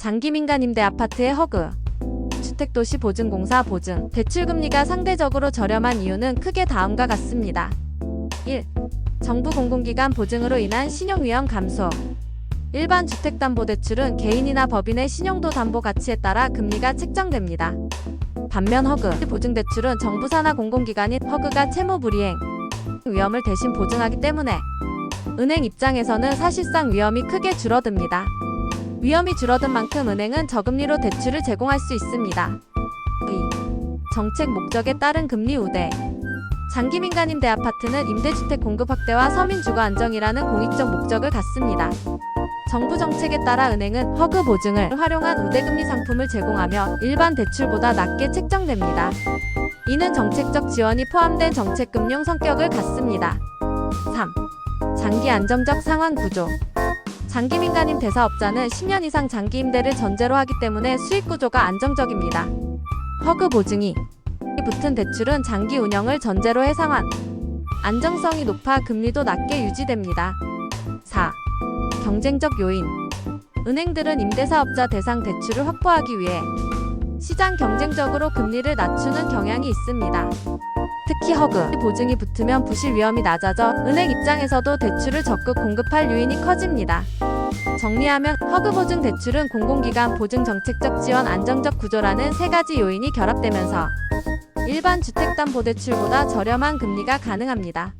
장기민간임대 아파트의 허그. 주택도시 보증공사 보증. 대출금리가 상대적으로 저렴한 이유는 크게 다음과 같습니다. 1. 정부 공공기관 보증으로 인한 신용위험 감소. 일반 주택담보대출은 개인이나 법인의 신용도 담보 가치에 따라 금리가 책정됩니다. 반면 허그 보증대출은 정부 산하 공공기관인 허그가 채무 불이행 위험을 대신 보증하기 때문에 은행 입장에서는 사실상 위험이 크게 줄어듭니다. 위험이 줄어든 만큼 은행은 저금리로 대출을 제공할 수 있습니다. 2. 정책 목적에 따른 금리 우대 장기 민간임대 아파트는 임대주택 공급 확대와 서민 주거 안정이라는 공익적 목적을 갖습니다. 정부 정책에 따라 은행은 허그 보증을 활용한 우대금리 상품을 제공하며 일반 대출보다 낮게 책정됩니다. 이는 정책적 지원이 포함된 정책금융 성격을 갖습니다. 3. 장기 안정적 상환 구조. 장기 민간임 대사업자는 10년 이상 장기 임대를 전제로 하기 때문에 수익 구조가 안정적입니다. 허그 보증이 붙은 대출은 장기 운영을 전제로 해 상환. 안정성이 높아 금리도 낮게 유지됩니다. 4. 경쟁적 요인. 은행들은 임대사업자 대상 대출을 확보하기 위해 시장 경쟁적으로 금리를 낮추는 경향이 있습니다. 특히 허그 보증이 붙으면 부실 위험이 낮아져 은행 입장에서도 대출을 적극 공급할 요인이 커집니다. 정리하면 허그 보증 대출은 공공기관 보증 정책적 지원 안정적 구조라는 세 가지 요인이 결합되면서 일반 주택담보대출보다 저렴한 금리가 가능합니다.